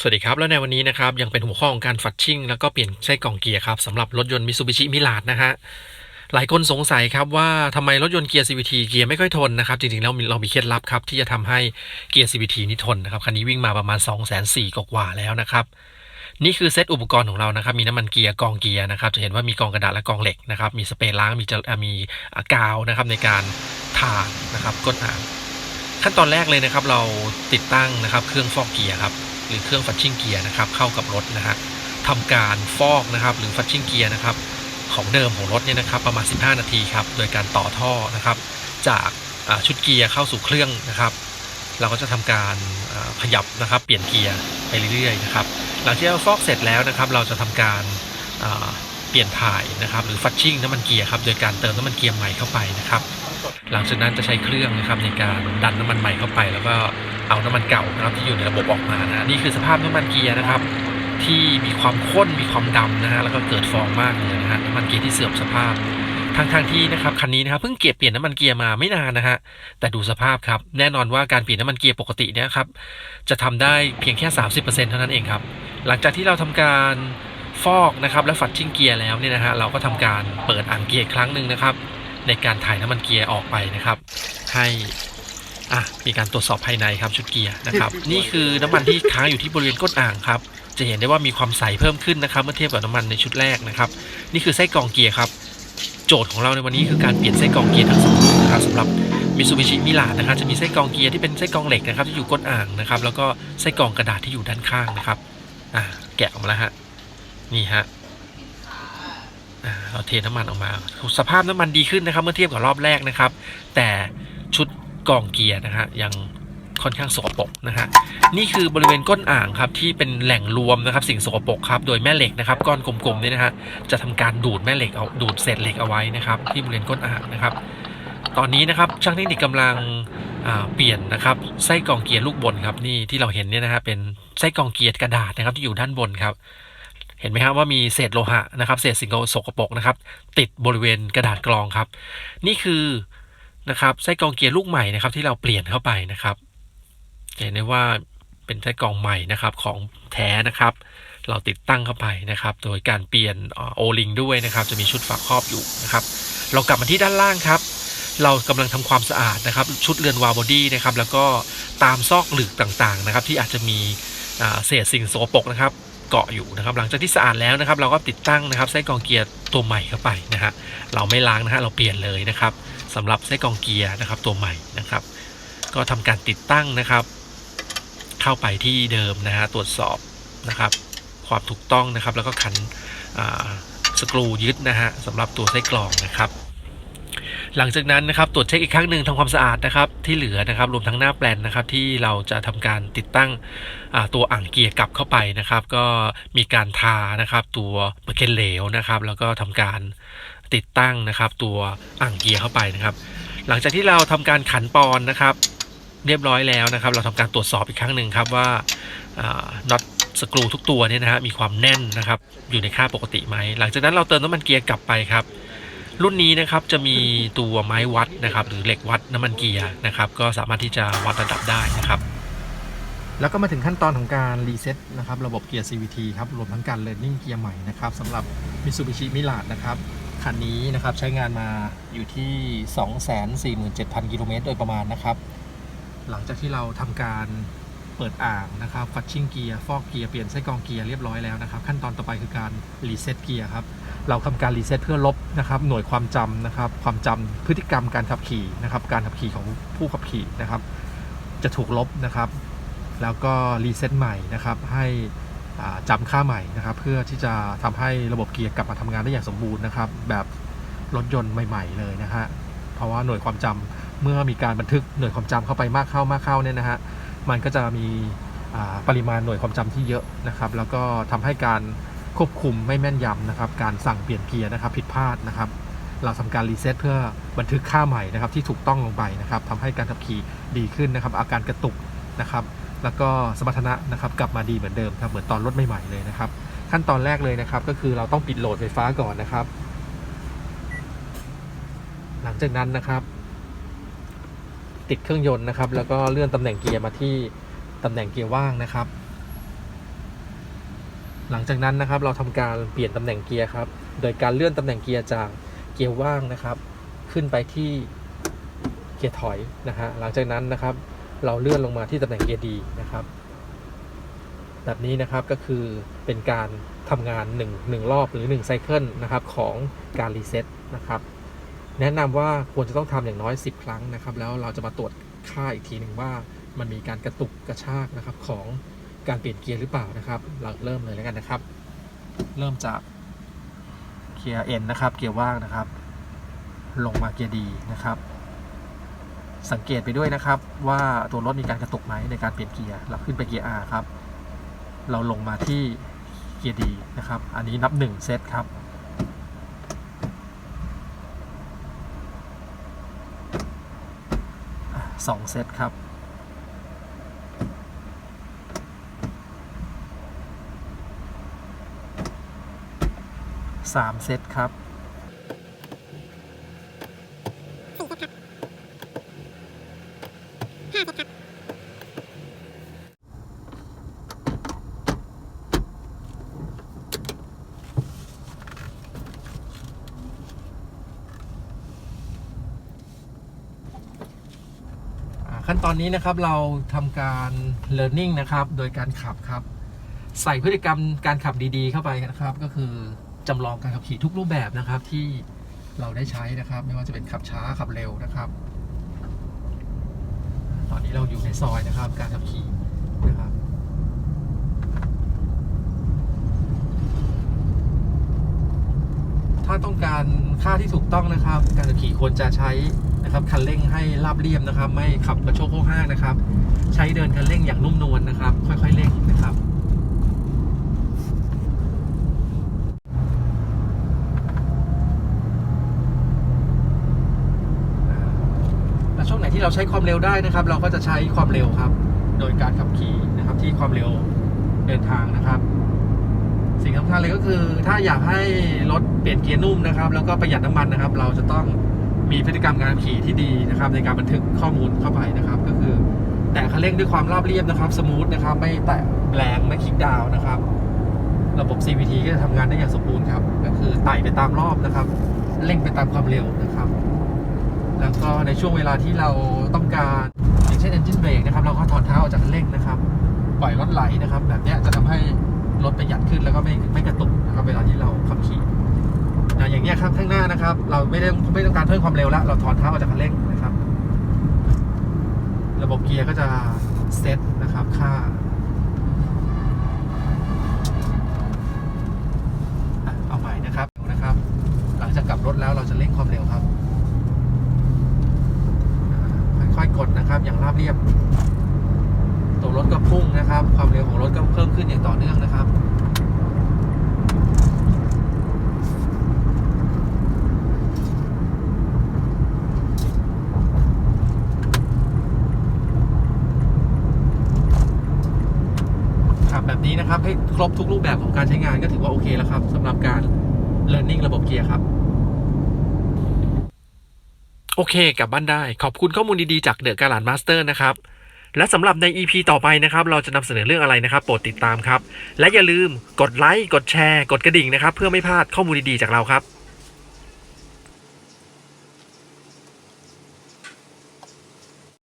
สวัสดีครับ แล้วในวันนี้นะครับ ยังเป็นหัวข้อของการฟัดชิ่ง แล้วก็เปลี่ยนไส้กล่องเกียร์ครับสำหรับรถยนต์มิ t ูบิชิมิลาดนะฮะหลายคนสงสัยครับว่าทำไมรถยนต์เกียร์ CVT เกียร์ไม่ค่อยทนนะครับ จริงๆแล้วเรามีเคล็ดลับครับ ที่จะทำให้เกียร์ CVT นี่ทนนะครับคันนี้วิ่งมาประมาณ 2 4 0 0 0 0กว่าแล้วนะครับนี่คือเซตอุปกรณ์ของเรานะครับ มีน้ำมันเกียร์กองเกียร์นะครับ จะเห็นว่ามีกองกระดาษและกองเหล็กนะครับ มีสเปรย์ล้าง มีจะมีกาวนะครับในการทานะครับก้นอ่างขั้นตอนแรกเลยนะครับ เราติดตั้งนะครับ เครื่องฟอกเกียร์ครับ หรือเครื่องฟัดชิ่งเกียร์นะครับเข้ากับรถนะฮะทำการฟอกนะครับหรือฟัดชิ่งเกียร์นะครับของเดิมของรถเนี่ยนะครับประมาณ 15 นาทีครับโดยการต่อท่อนะครับจากชุดเกียร์เข้าสู่เครื่องนะครับ เราก็จะทำการขยับนะครับ เปลี่ยนเกียร์ไปเรื่อยๆนะครับหลังจากเราฟอกเสร็จแล้วนะครับ เราจะทำการเปลี่ยนถ่ายนะครับ หรือฟัดชิ่งน้ำมันเกียร์ครับโดยการเติมน้ำมันเกียร์ใหม่เข้าไปนะครับ หลังจากนั้นจะใช้เครื่องนะครับในการดันน้ำมันใหม่เข้าไป แล้วก็เอาน้ำมันเก่านะครับที่อยู่ในระบบออกมานะนี่คือสภาพน้ำมันเกียร์นะครับ ที่มีความข้นมีความดำนะฮะแล้วก็เกิดฟองมากเลยนะฮะน้ำมันเกียร์ที่เสื่อมสภาพทางทางที่นะครับคันนี้นะครับเพิ่งเก็บเปลี่ยนน้ำมันเกียร์มาไม่นานนะฮะแต่ดูสภาพครับแน่นอนว่าการเปลี่ยนน้ำมันเกียร์ปกติเนี่ยครับจะทำได้เพียงแค่ 30%เท่านั้นเองครับหลังจากที่เราทำการฟอกนะครับและฝัดชิ่งเกียร์แล้วเนี่ยนะฮะเราก็ทำการเปิดอ่างเกียร์ครั้งหนึ่งนะครับ ในการถ่ายน้ำมันเกียร์ออกไปนะครับ ให้อะมีการตรวจสอบภายในครับชุดเกียร์นะครับ นี่คือน้ำมันที่ค้างอยู่ที่บริเวณก้นอ่างครับ จะเห็นได้ว่ามีความใสเพิ่มขึ้นนะครับ เมื่อเทียบกับน้ำมันในชุดแรกนะครับ นี่คือไส้กรองเกียร์ครับ โจทย์ของเราในวันนี้คือการเปลี่ยนไส้กรองเกียร์ทั้งสองรุ่นนะครับสำหรับมิซูบิชิมิลานะครับจะมีไส้กรองเกียร์ที่เป็นไส้กรองเหล็กนะครับที่อยู่ก้นอ่างนะครับ แล้วก็ไส้กรองกระดาษที่อยู่ด้านข้างนะครับอ่าแกะออกมาแล้วฮะนี่ฮะ เราเทน้ำมันออกมา สภาพน้ำมันดีขึ้นนะครับ เมื่อเทียบกับรอบแรกนะครับ แต่ชุดกล่องเกียร์นะฮะยังค่อนข้างสกปรกนะฮะนี่คือบริเวณก้นอ่างครับที่เป็นแหล่งรวมนะครับ สิ่งสกปรกครับโดยแม่เหล็กนะครับก้อนกลมๆนี่นะฮะจะทำการดูดแม่เหล็กเอาดูดเศษเหล็กเอาไว้นะครับที่บริเวณก้นอ่างนะครับ ตอนนี้นะครับช่างเทคนิคกำลังเปลี่ยนนะครับไส้กรองเกียร์ลูกบนครับนี่ที่เราเห็นเนี่ยนะฮะเป็นไส้กรองเกียร์กระดาษนะครับที่อยู่ด้านบนครับ ห็นไหมครับว่ามีเศษโลหะนะครับเศษสิ่งสกปรกนะครับ ติดบริเวณกระดาษกรองครับ นี่คือนะครับไส้กรองเกียร์ลูกใหม่นะครับ ที่เราเปลี่ยนเข้าไปนะครับเห็นได้ว่าเป็นไส้กรองใหม่นะครับของแท้นะครับ เราติดตั้งเข้าไปนะครับ โดยการเปลี่ยนโอลิงด้วยนะครับ จะมีชุดฝาครอบอยู่นะครับ เรากลับมาที่ด้านล่างครับ เรากำลังทำความสะอาดนะครับ ชุดเรือนวาบอดี้นะครับ แล้วก็ตามซอกหลืกต่างๆนะครับ ที่อาจจะมีเศษสิ่งโสกปรกนะครับ เกาะอยู่นะครับ หลังจากที่สะอาดแล้วนะครับ เราก็ติดตั้งนะครับไส้กรองเกียร์ตัวใหม่เข้าไปนะฮะเราไม่ล้างนะฮะเราเปลี่ยนเลยนะครับสำหรับไส้กรองเกียร์นะครับตัวใหม่นะครับ ก็ทำการติดตั้งนะครับ เข้าไปที่เดิมนะฮะตรวจสอบนะครับ ความถูกต้องนะครับ แล้วก็ขันสกรูยึดนะฮะสำหรับตัวไส้กรองนะครับ หลังจากนั้นนะครับตรวจเช็คอีกครั้งหนึ่งทำความสะอาดนะครับที่เหลือนะครับรวมทั้งหน้าแปลนนะครับที่เราจะทำการติดตั้งตัวอ่างเกียร์กลับเข้าไปนะครับ ก็มีการทานะครับตัวเบอร์เกนเหลวนะครับ แล้วก็ทำการติดตั้งนะครับ ตัวอ่างเกียร์เข้าไปนะครับ หลังจากที่เราทำการขันปอนนะครับ เรียบร้อยแล้วนะครับ เราทำการตรวจสอบอีกครั้งหนึ่งครับว่าน็อตสกรูทุกตัวเนี่ยนะฮะมีความแน่นนะครับ อยู่ในค่าปกติไหมหลังจากนั้นเราเติมน้ำมันเกียร์กลับไปครับ รุ่นนี้นะครับจะมีตัวไม้วัดนะครับ หรือเหล็กวัดน้ำมันเกียร์นะครับ ก็สามารถที่จะวัดระดับได้นะครับ แล้วก็มาถึงขั้นตอนของการรีเซ็ตนะครับระบบเกียร์ CVT ครับรวมทั้งการเลิร์นนิ่งเกียร์ใหม่นะครับสำหรับ Mitsubishi m i r a นะครับคันนี้นะครับใช้งานมาอยู่ที่ 247,000 กิโลเมตรโดยประมาณนะครับ หลังจากที่เราทำการเปิดอ่างนะครับฟัดชิ่งเกียร์ฟอกเกียร์เปลี่ยนไส้กรองเกียร์เรียบร้อยแล้วนะครับ ขั้นตอนต่อไปคือการรีเซ็ตเกียร์ครับ เราทำการรีเซ็ตเพื่อลบนะครับหน่วยความจำนะครับความจำพฤติกรรมการขับขี่นะครับการขับขี่ของผู้ขับขี่นะครับ จะถูกลบนะครับ แล้วก็รีเซ็ตใหม่นะครับให้จำค่าใหม่นะครับ เพื่อที่จะทำให้ระบบเกียร์กลับมาทำงานได้อย่างสมบูรณ์นะครับ แบบรถยนต์ใหม่ ๆ เลยนะฮะเพราะว่าหน่วยความจำเมื่อมีการบันทึกหน่วยความจำเข้าไปมากเข้ามากเข้าเนี่ยนะฮะมันก็จะมีปริมาณหน่วยความจำที่เยอะนะครับ แล้วก็ทำให้การ ควบคุมไม่แม่นยำนะครับ การสั่งเปลี่ยนเกียร์นะครับ ผิดพลาดนะครับ เราทำการรีเซ็ตเพื่อบันทึกค่าใหม่นะครับ ที่ถูกต้องลงไปนะครับทำให้การขับขี่ดีขึ้นนะครับ อาการกระตุกนะครับ แล้วก็สมรรถนะนะครับ กลับมาดีเหมือนเดิมครับเหมือนตอนรถใหม่ๆเลยนะครับ ขั้นตอนแรกเลยนะครับ ก็คือเราต้องปิดโหลดไฟฟ้าก่อนนะครับ หลังจากนั้นนะครับ ติดเครื่องยนต์นะครับ แล้วก็เลื่อนตำแหน่งเกียร์มาที่ตำแหน่งเกียร์ว่างนะครับ หลังจากนั้นนะครับเราทำการเปลี่ยนตำแหน่งเกียร์ครับ โดยการเลื่อนตำแหน่งเกียร์จากเกียร์ว่างนะครับ ขึ้นไปที่เกียร์ถอยนะฮะหลังจากนั้นนะครับ เราเลื่อนลงมาที่ตำแหน่งเกียร์ดีนะครับ แบบนี้นะครับก็คือเป็นการทำงาน1 1รอบหรือ1ไซเคิลนะครับของการรีเซ็ตนะครับแนะนำว่าควรจะต้องทำอย่างน้อย 10 ครั้งนะครับ แล้วเราจะมาตรวจค่าอีกทีหนึ่งว่ามันมีการกระตุกกระชากนะครับของ การเปลี่ยนเกียร์หรือเปล่านะครับ เราเริ่มเลยแล้วกันนะครับ เริ่มจากเกียร์เอ็นนะครับ เกียร์ว่างนะครับ ลงมาเกียร์ดีนะครับ สังเกตไปด้วยนะครับ ว่าตัวรถมีการกระตุกไหมในการเปลี่ยนเกียร์เราขึ้นไปเกียร์ R ครับ เราลงมาที่เกียร์ดีนะครับ อันนี้นับ 1 เซตครับสองเซตครับ สามเซตครับอ่าขั้นตอนนี้นะครับเราทำการ learning นะครับ โดยการขับครับ ใส่พฤติกรรมการขับดีๆเข้าไปนะครับก็คือ จำลองการขับขี่ทุกรูปแบบนะครับที่เราได้ใช้นะครับ ไม่ว่าจะเป็นขับช้าขับเร็วนะครับ ตอนนี้เราอยู่ในซอยนะครับ การขับขี่นะครับถ้าต้องการค่าที่ถูกต้องนะครับ การขับขี่ควรจะใช้นะครับคันเร่งให้ราบเรียบนะครับ ไม่ขับกระโชกโค้งห้างนะครับ ใช้เดินคันเร่งอย่างนุ่มนวลนะครับ ค่อยๆเร่งนะครับ และช่วงไหน ที่เราใช้ความเร็วได้นะครับ เราก็จะใช้ความเร็วครับ โดยการขับขี่นะครับที่ความเร็วเดินทางนะครับ สิ่งสำคัญเลยก็คือถ้าอยากให้รถเปลี่ยนเกียร์นุ่มนะครับ แล้วก็ประหยัดน้ำมันนะครับ เราจะต้องมีพฤติกรรมการขี่ที่ดีนะครับ ในการบันทึกข้อมูลเข้าไปนะครับ ก็คือ แตะคันเร่งด้วยความราบเรียบนะครับสมูทนะครับไม่แตะแรงไม่คลิกดาวน์นะครับ ระบบ CVT ก็จะทำงานได้อย่างสมบูรณ์ครับก็คือไต่ไปตามรอบนะครับเร่งไปตามความเร็วนะครับ แล้วก็ในช่วงเวลาที่เราต้องการอย่างเช่น engine brake นะครับ เราก็ถอนเท้าออกจากคันเร่งนะครับ ปล่อยรถไหลนะครับ แบบนี้จะทำให้รถประหยัดขึ้นแล้วก็ไม่ไม่กระตุกนะครับเวลาที่เราขับขี่นะอย่างเงี้ครับข้างหน้านะครับ เราไม่ได้ไม่ต้องการเพิ่มความเร็วแล้ว เราถอนเท้าออกจากคันเร่งนะครับ ระบบเกียร์ก็จะเซตนะครับค่าเอาใหม่นะครับนะครับ หลังจากกลับรถแล้วเราจะเร่งความเร็วครับ ค่อยๆกดนะครับ อย่างราบเรียบ ตัวรถก็พุ่งนะครับ ความเร็วของรถก็เพิ่มขึ้นอย่างต่อเนื่องนะครับขับแบบนี้นะครับให้ครบทุกรูปแบบของการใช้งานก็ถือว่าโอเคแล้วครับสำหรับการ learning ระบบเกียร์ครับ โอเคกลับบ้านได้ ขอบคุณข้อมูลดีๆจากเดอะการ์ลมาสเตอร์นะครับ และสำหรับใน EP ต่อไปนะครับ เราจะนำเสนอเรื่องอะไรนะครับ โปรดติดตามครับ และอย่าลืมกดไลค์กดแชร์ กดกระดิ่งนะครับ เพื่อไม่พลาดข้อมูลดีๆจากเราครับ